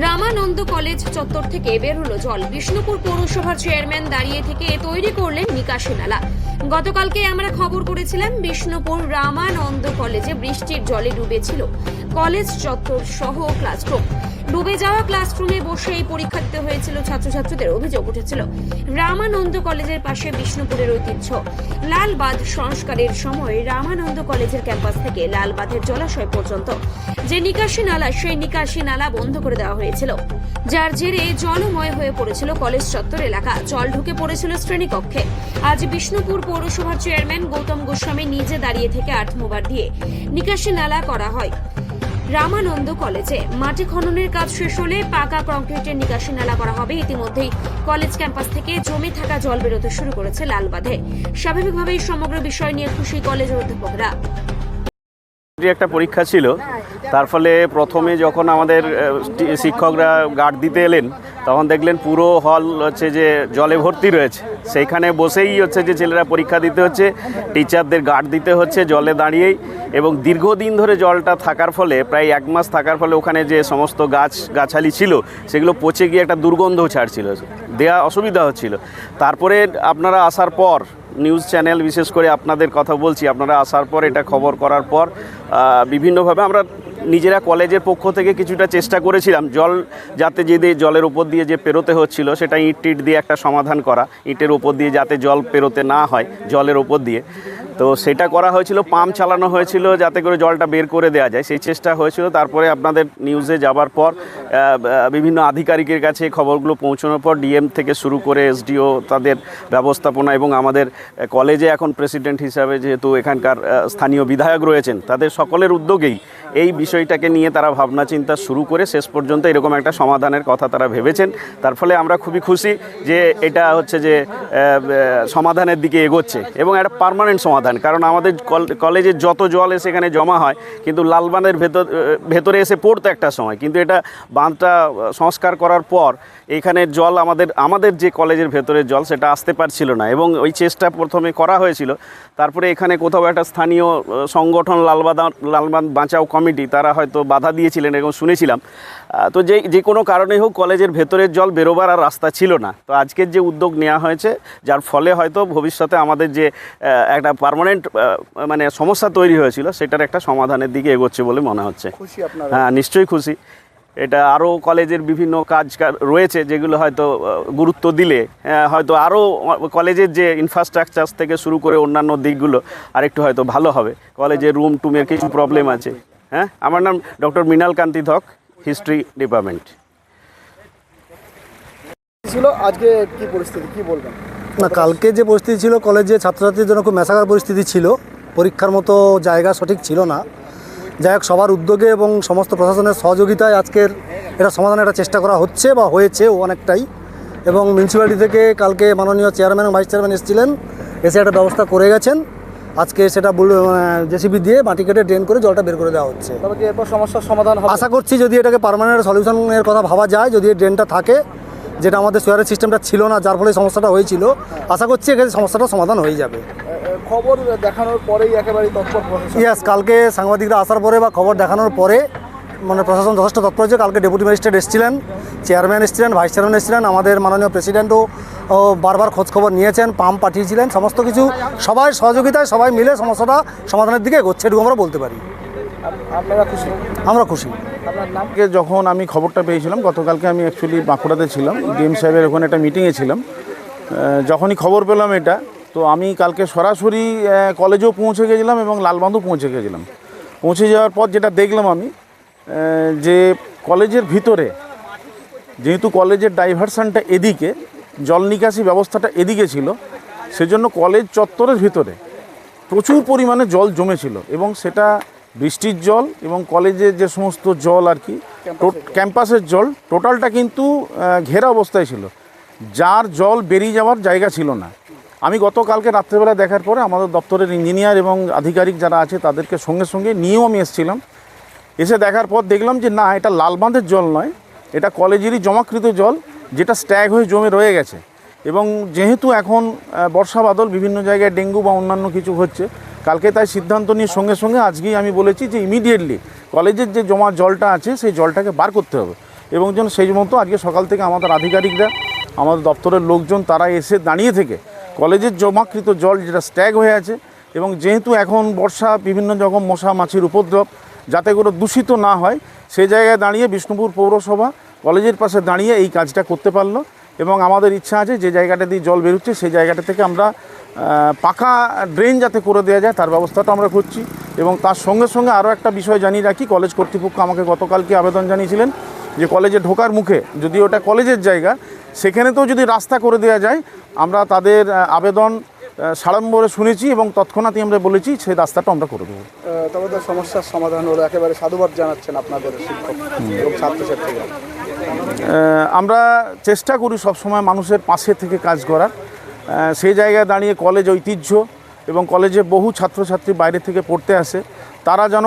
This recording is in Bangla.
রামানন্দ কলেজ চত্বর থেকে বের হলো জল। বিষ্ণুপুর পৌরসভার চেয়ারম্যান দাঁড়িয়ে থেকে তৈরি করলেন নিকাশি নালা গতকালকে আমরা খবর করেছিলাম, বিষ্ণুপুর রামানন্দ কলেজে বৃষ্টির জলে ডুবেছিল কলেজ চত্বর সহ ক্লাসরুম ডুবে যাওয়া ক্লাসরুমে বসেই পরীক্ষা দিতে হয়েছিল ছাত্রছাত্রীদের অভিযোগ উঠেছিল। রামানন্দ কলেজের পাশে বিষ্ণুপুরের ঐতিহ্য। লালবাঁধ সংস্কারের সময় রামানন্দ কলেজের ক্যাম্পাস থেকে লালবাঁধের জলাশয় পর্যন্ত যে নিকাশি নালা, সেই নিকাশি নালা বন্ধ করে দেওয়া হয়েছিল। যার জেরে জলময় হয়ে পড়েছিল কলেজ চত্বর এলাকা। জল ঢুকে পড়েছিল শ্রেণীকক্ষে। আজ বিষ্ণুপুর পৌরসভার চেয়ারম্যান গৌতম গোস্বামী নিজে দাঁড়িয়ে থেকে আট মোবার দিয়ে নিকাশি নালা করা হয়। রামানন্দ কলেজে। মাটি খননের কাজ শেষ হলে পাকা কংক্রিটের নিকাশি নালা করা হবে। ইতিমধ্যেই কলেজ ক্যাম্পাস থেকে জমে থাকা জল বেরোতে শুরু করেছে লালবাঁধে। স্বাভাবিকভাবেই সমগ্র বিষয় নিয়ে খুশি কলেজের অধ্যাপকরা। যে একটা পরীক্ষা ছিল। তার ফলে প্রথমে যখন আমাদের শিক্ষকরা গার্ড দিতে এলেন, তখন দেখলেন পুরো হল হচ্ছে যে জলে ভর্তি রয়েছে। সেইখানে বসেই হচ্ছে যে ছেলেরা পরীক্ষা দিতে হচ্ছে, টিচারদের গার্ড দিতে হচ্ছে জলে দাঁড়িয়েই এবং দীর্ঘদিন ধরে জলটা থাকার ফলে, প্রায় এক মাস থাকার ফলে ওখানে যে সমস্ত গাছ, গাছালি ছিল, সেগুলো পচে গিয়ে একটা দুর্গন্ধ ছাড়ছিল। দেয়া অসুবিধা হচ্ছিল। তারপরে আপনারা আসার পর নিউজ চ্যানেল, বিশেষ করে আপনাদের কথা বলছি, আপনারা আসার পর, এটা খবর করার পর বিভিন্নভাবে আমরা নিজেরা কলেজের পক্ষ থেকে কিছুটা চেষ্টা করেছিলাম, জল যাতে যে জলের উপর দিয়ে যে পেরোতে হচ্ছিল, সেটা ইট টিট দিয়ে একটা সমাধান করা, ইটের উপর দিয়ে যাতে জল পেরোতে না হয়, জলের উপর দিয়ে। তো সেটা করা হয়েছিল, পাম্প চালানো হয়েছিল যাতে করে জলটা বের করে দেওয়া যায়। সেই চেষ্টা হয়েছিল। তারপরে আপনাদের নিউজে যাবার পর বিভিন্ন আধিকারিকের কাছে খবরগুলো পৌঁছানোর পর ডিএম থেকে শুরু করে এসডিও তাদের ব্যবস্থাপনা এবং আমাদের কলেজে এখন প্রেসিডেন্ট হিসাবে যেহেতু এখানকার স্থানীয় বিধায়ক রয়েছেন, তাদের সকলের উদ্যোগেই এই বিষয়টাকে নিয়ে তারা ভাবনা চিন্তা শুরু করে শেষ পর্যন্ত এরকম একটা সমাধানের কথা তারা ভেবেছেন। তার ফলে আমরা খুবই খুশি যে এটা হচ্ছে যে সমাধানের দিকে এগোচ্ছে এবং একটা পার্মানেন্ট সমাধান। কারণ আমাদের কল- কলেজের যত জল এসে এখানে জমা হয়, কিন্তু লালবাঁধের ভেতর ভেতরে এসে পড়তো একটা সময়। কিন্তু এটা বাঁধটা সংস্কার করার পর, এখানে জল আমাদের আমাদের যে কলেজের ভেতরের জল, সেটা আসতে পারছিল না। এবং ওই চেষ্টা প্রথমে করা হয়েছিল। তারপরে এখানে কোথাও একটা স্থানীয় সংগঠন লালবাঁধ লালবাঁধ বাঁচাও কমিটি, তারা হয়তো বাধা দিয়েছিলেন এবং শুনেছিলাম। তো যে যে কোনো কারণেই হোক, কলেজের ভেতরের জল বেরোবার আর রাস্তা ছিল না। তো আজকের যে উদ্যোগ নেওয়া হয়েছে, যার ফলে হয়তো ভবিষ্যতে আমাদের যে একটা পার্মানেন্ট মানে সমস্যা তৈরি হয়েছিল সেটার একটা সমাধানের দিকে এগোচ্ছে বলে মনে হচ্ছে। হ্যাঁ নিশ্চয়ই খুশি। এটা আরও কলেজের বিভিন্ন কাজ রয়েছে যেগুলো হয়তো গুরুত্ব দিলে আহ, হয়তো আরও কলেজের যে ইনফ্রাস্ট্রাকচার থেকে শুরু করে অন্যান্য দিকগুলো আরেকটু হয়তো ভালো হবে। কলেজের রুম টুমের কিছু প্রবলেম আছে। হ্যাঁ আমার নাম ডক্টর মৃণাল কান্তি ধক হিস্ট্রি ডিপার্টমেন্ট ছিল আজকে কি পরিস্থিতি কি বলবেন? না কালকে যে পরিস্থিতি ছিল কলেজে ছাত্রছাত্রীর জন্য খুব মেসাকার পরিস্থিতি ছিল। পরীক্ষার মতো জায়গা সঠিক ছিল না। যাই হোক সবার উদ্যোগে এবং সমস্ত প্রশাসনের সহযোগিতায় আজকের এটা সমাধানের একটা চেষ্টা করা হচ্ছে বা হয়েছে অনেকটাই। এবং মিউনিসিপ্যালিটি থেকে কালকে মাননীয় চেয়ারম্যান ভাইস চেয়ারম্যান এসেছিলেন এসে একটা ব্যবস্থা করে গেছেন। আজকে সেটা জেসিবি দিয়ে মাটি কেটে ড্রেন করে জলটা বের করে দেওয়া হচ্ছে। তবে কি এরপর সমস্যার সমাধান আশা করছি যদি এটাকে পার্মানেন্ট সলিউশনের কথা ভাবা যায় যদি ড্রেনটা থাকে যেটা আমাদের সোয়ারের সিস্টেমটা ছিল না যার ফলে সমস্যাটা হয়েছিল। আশা করছি এখানে সমস্যাটা সমাধান হয়ে যাবে। খবর দেখানোর পরেই একেবারে তৎপর ইয়াস কালকে সাংবাদিকরা আসার পরে বা খবর দেখানোর পরে মানে প্রশাসন যথেষ্ট তৎপর হয়েছে। কালকে ডেপুটি ম্যাজিস্ট্রেট এসেছিলেন চেয়ারম্যান এসেছিলেন ভাইস চেয়ারম্যান এসেছিলেন আমাদের মাননীয় প্রেসিডেন্টও বারবার খোঁজখবর নিয়েছেন পাম্প পাঠিয়েছিলেন সমস্ত কিছু। সবাই সহযোগিতায় সবাই মিলে সমস্যাটা সমাধানের দিকে এগোচ্ছে এটুকু আমরা বলতে পারি। আপনারা খুশি? আমরা খুশি। যখন আমি খবরটা পেয়েছিলাম গতকালকে আমি অ্যাকচুয়ালি বাঁকুড়াতে ছিলাম ডিএম সাহেবের ওখানে একটা মিটিংয়ে ছিলাম। যখনই খবর পেলাম এটা তো আমি কালকে সরাসরি কলেজেও পৌঁছে গেছিলাম এবং লালবাঁধও পৌঁছে গেছিলাম। পৌঁছে যাওয়ার পর যেটা দেখলাম আমি যে কলেজের ভিতরে যেহেতু কলেজের ডাইভারশনটা এদিকে জল নিকাশি ব্যবস্থাটা এদিকে ছিল সেজন্য কলেজ চত্বরের ভিতরে প্রচুর পরিমাণে জল জমেছিল এবং সেটা বৃষ্টির জল এবং কলেজের যে সমস্ত জল আর কি ক্যাম্পাসের জল টোটালটা কিন্তু ঘেরা অবস্থায় ছিল। যার জল বেরিয়ে যাওয়ার জায়গা ছিল না। আমি গতকালকে রাত্রেবেলা দেখার পরে আমাদের দপ্তরের ইঞ্জিনিয়ার এবং আধিকারিক যারা আছে তাদেরকে সঙ্গে সঙ্গে নিয়েও আমি এসেছিলাম। এসে দেখার পর দেখলাম যে না এটা লালবাঁধের জল নয় এটা কলেজেরই জমাকৃত জল যেটা স্ট্যাগ হয়ে জমে রয়ে গেছে। এবং যেহেতু এখন বর্ষা বাদল বিভিন্ন জায়গায় ডেঙ্গু বা অন্যান্য কিছু হচ্ছে কালকে তাই সিদ্ধান্ত নিয়ে সঙ্গে সঙ্গে আজকেই আমি বলেছি যে ইমিডিয়েটলি কলেজের যে জমা জলটা আছে, সেই জলটাকে বার করতে হবে। এবং যেন সেই মতো আজকে সকাল থেকে আমাদের আধিকারিকরা, আমাদের দপ্তরের লোকজন তারা এসে দাঁড়িয়ে থেকে কলেজের জমাকৃত জল যেটা স্ট্যাগ হয়ে আছে এবং যেহেতু এখন বর্ষা, বিভিন্ন রকম মশা, মাছির উপদ্রব, যাতে করে দূষিত না হয় সেই জায়গায় দাঁড়িয়ে বিষ্ণুপুর পৌরসভা কলেজের পাশে দাঁড়িয়ে এই কাজটা করতে পারল। এবং আমাদের ইচ্ছা আছে যে জায়গাটা দিয়ে জল বেরোচ্ছে, সেই জায়গাটা থেকে আমরা পাকা ড্রেন যাতে করে দেওয়া যায় তার ব্যবস্থাটা আমরা করছি এবং তার সঙ্গে সঙ্গে আরও একটা বিষয় জানিয়ে রাখি কলেজ কর্তৃপক্ষ আমাকে গতকালকে আবেদন জানিয়েছিলেন যে কলেজে ঢোকার মুখে যদি ওটা কলেজের জায়গা সেখানেতেও যদি রাস্তা করে দেওয়া যায় আমরা তাদের আবেদন সাড়ম্বরে শুনেছি এবং তৎক্ষণাৎই আমরা বলেছি সেই রাস্তাটা আমরা করে দেবো। তবে সমস্যার সমাধান হলো একেবারে সাধুবাদ জানাচ্ছেন আপনাদের শিক্ষক এবং ছাত্রছাত্রীরা। আমরা চেষ্টা করি সবসময় মানুষের পাশে থেকে কাজ করার। সেই জায়গায় দাঁড়িয়ে কলেজ ঐতিহ্য এবং কলেজে বহু ছাত্রছাত্রী বাইরে থেকে পড়তে আসে। তারা যেন